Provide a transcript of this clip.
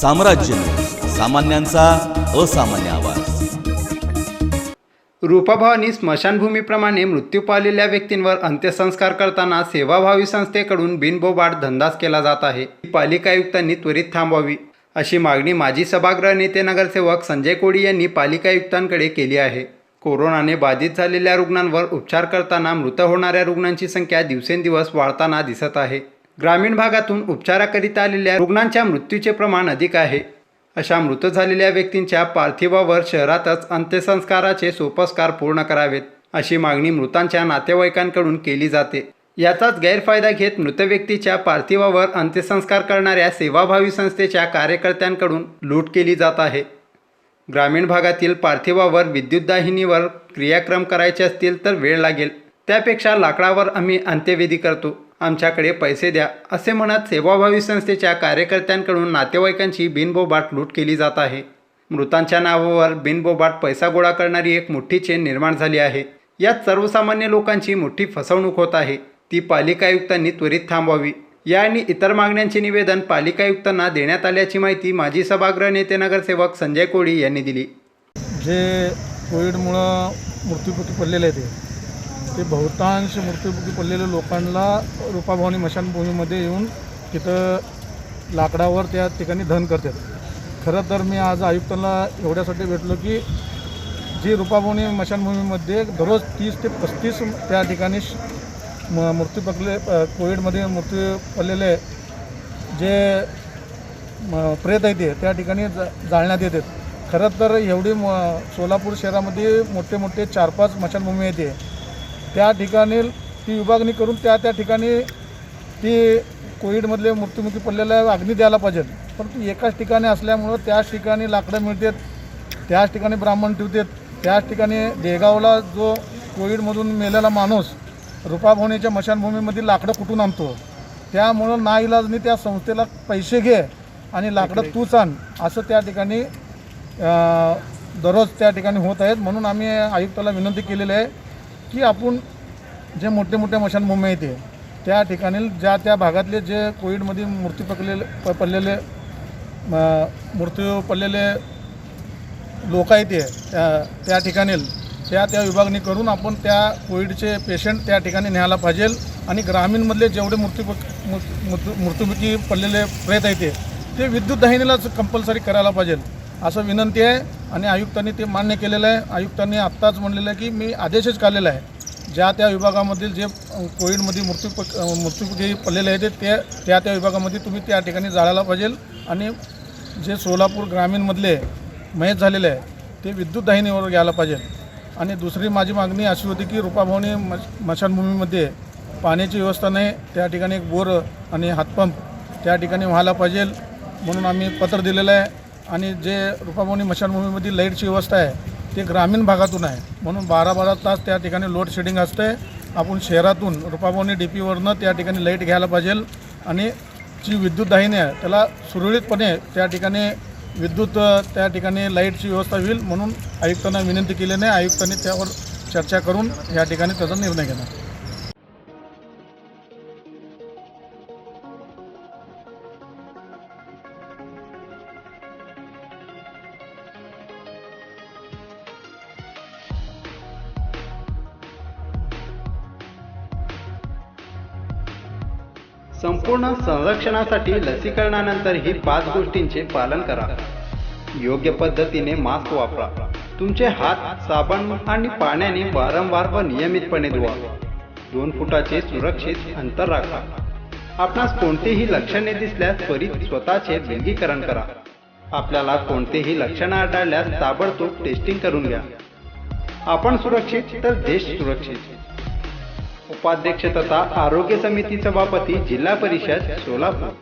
साम्राज्य सामान्यांचा असामान्य आवाज. रूपाभावानी स्मशानभूमीप्रमाणे मृत्यू पावलेल्या व्यक्तींवर अंत्यसंस्कार करताना सेवाभावी संस्थेकडून बिनबोबाट धंदाच केला जात आहे. ही पालिका आयुक्तांनी त्वरित थांबवावी अशी मागणी माजी सभागृह नेते नगरसेवक संजय कोळी यांनी पालिका आयुक्तांकडे केली आहे. कोरोनाने बाधित झालेल्या रुग्णांवर उपचार करताना मृत होणाऱ्या रुग्णांची संख्या दिवसेंदिवस वाढताना दिसत आहे. ग्रामीण भागातून उपचाराकरिता आलेल्या रुग्णांच्या मृत्यूचे प्रमाण अधिक आहे. अशा मृत झालेल्या व्यक्तींच्या पार्थिवावर शहरातच अंत्यसंस्काराचे सोपस्कार पूर्ण करावेत अशी मागणी मृतांच्या नातेवाईकांकडून केली जाते. याचाच गैरफायदा घेत मृत व्यक्तीच्या पार्थिवावर अंत्यसंस्कार करणाऱ्या सेवाभावी संस्थेच्या कार्यकर्त्यांकडून लूट केली जात आहे. ग्रामीण भागातील पार्थिवावर विद्युतदाहिनीवर क्रियाक्रम करायचे असतील तर वेळ लागेल. त्यापेक्षा लाकडावर आम्ही अंत्यविधी करतो. आमच्याकडे पैसे द्या असे म्हणत सेवाभावी संस्थेच्या कार्यकर्त्यांकडून नातेवाईकांची बिनबोबाट लूट केली जात आहे. मृतांच्या नावावर बिनबोबाट पैसा गोळा करणारी एक मोठी चेन निर्माण झाली आहे. यात सर्वसामान्य लोकांची मोठी फसवणूक होत आहे. ती पालिका आयुक्तांनी त्वरित थांबवावी. या आणि इतर मागण्यांचे निवेदन पालिका आयुक्तांना देण्यात आल्याची माहिती माजी सभागृह नेते नगरसेवक संजय कोळी यांनी दिली. जे कोविडमुळं मृत्यूमुखी पडलेले आहे ते ते बहुतांश मृत्यूमुखी पडलेल्या लोकांना रूपाभवानी मशानभूमीमध्ये येऊन तिथं लाकडावर त्या ठिकाणी धन करतात. खरं तर मी आज आयुक्तांना एवढ्यासाठी भेटलो की जी रूपाभवानी मशानभूमीमध्ये दररोज तीस ते पस्तीस त्या ठिकाणी श- म मृत्यू पडले कोविडमध्ये मृत्यू पडलेले जे म प्रेत आहे ते त्या ठिकाणी जा जाळण्यात येतात. खरं तर एवढी म सोलापूर शहरामध्ये मोठे मोठे चार पाच मशानभूमी येते त्या ठिकाणी ती विभागणी करून त्या त्या ठिकाणी ती कोविडमधले मृत्युमुखी पडलेल्या अग्नी द्यायला पाहिजे. परंतु एकाच ठिकाणी असल्यामुळं त्याच ठिकाणी लाकडं मिळतात त्याच ठिकाणी ब्राह्मण ठेवतात त्याच ठिकाणी देगावला जो कोविडमधून मेलेला माणूस रुपाभवनीच्या मशानभूमीमध्ये लाकडं कुठून आणतो? त्यामुळं नाईलाजनी त्या संस्थेला पैसे घे आणि लाकडं तूच आण असं त्या ठिकाणी दररोज त्या ठिकाणी होत आहेत. म्हणून आम्ही आयुक्ताला विनंती केलेली आहे की आपण जे मोठे मोठे मशानभूमी येते त्या ठिकाणी ज्या त्या भागातले जे कोविडमध्ये मृत्यू पकलेले प- पडलेले मृत्यू पडलेले लोक आहेत ते त्या त्या ठिकाणी त्या त्या विभागणी करून आपण त्या कोविडचे पेशंट त्या ठिकाणी न्यायला पाहिजे आणि ग्रामीणमधले जेवढे मृत्यू मृत्यू मृत्यूमुखी पडलेले प्रयत्न आहेत ते ते विद्युत दाहिनीलाच कंपल्सरी करायला पाहिजे. असं विनंती आहे आणि आयुक्तांनी ते मान्य केलेलं आहे. आयुक्तांनी आत्ताच म्हणलेलं आहे की मी आदेशच काढलेला आहे. ज्या त्या विभागामधील जे कोविडमध्ये मृत्यू मृत्यू जे पडलेले आहेत ते त्या त्या विभागामध्ये तुम्ही त्या ठिकाणी जाळायला पाहिजे. आणि जे सोलापूर ग्रामीणमधले मयत झालेले आहे ते विद्युत दाहिनीवर घ्यायला पाहिजे. आणि दुसरी माझी मागणी अशी होती की रुपाभवनी मश मशानभूमीमध्ये पाण्याची व्यवस्था नाही त्या ठिकाणी एक बोर आणि हातपंप त्या ठिकाणी व्हायला पाहिजे म्हणून आम्ही पत्र दिलेलं आहे. आणि जे रुपामोनी मशानभूमीमध्ये लाईटची व्यवस्था आहे ते ग्रामीण भागातून आहे. म्हणून बारा बारा तास त्या ठिकाणी लोड शेडिंग असते आपण शहरातून रुपामोनी डी पीवरनं त्या ठिकाणी लाइट घ्यायला पाहिजे आणि जी विद्युत दाहिनी आहे त्याला सुरळीतपणे त्या ठिकाणी विद्युत त्या ठिकाणी लाईटची व्यवस्था होईल म्हणून आयुक्तांना विनंती केली नाही. आयुक्तांनी त्यावर चर्चा करून या ठिकाणी त्याचा निर्णय घेणार. संपूर्ण संरक्षणासाठी लसीकरणानंतर ही पाच गोष्टींचे पालन करा. योग्य पद्धतीने मास्क वापरा. तुमचे हात साबण आणि पाण्याने वारंवार व नियमितपणे धुवा. दोन फुटाचे सुरक्षित अंतर राखा. आपणास कोणतेही लक्षणे दिसल्यास त्वरित स्वतःचे विलगीकरण करा. आपल्याला कोणतेही लक्षणं आढळल्यास ताबडतोब टेस्टिंग करून घ्या. आपण सुरक्षित तर देश सुरक्षित. उपाध्यक्ष तथा आरोग्य समिती सभापती जिल्हा परिषद सोलापूर.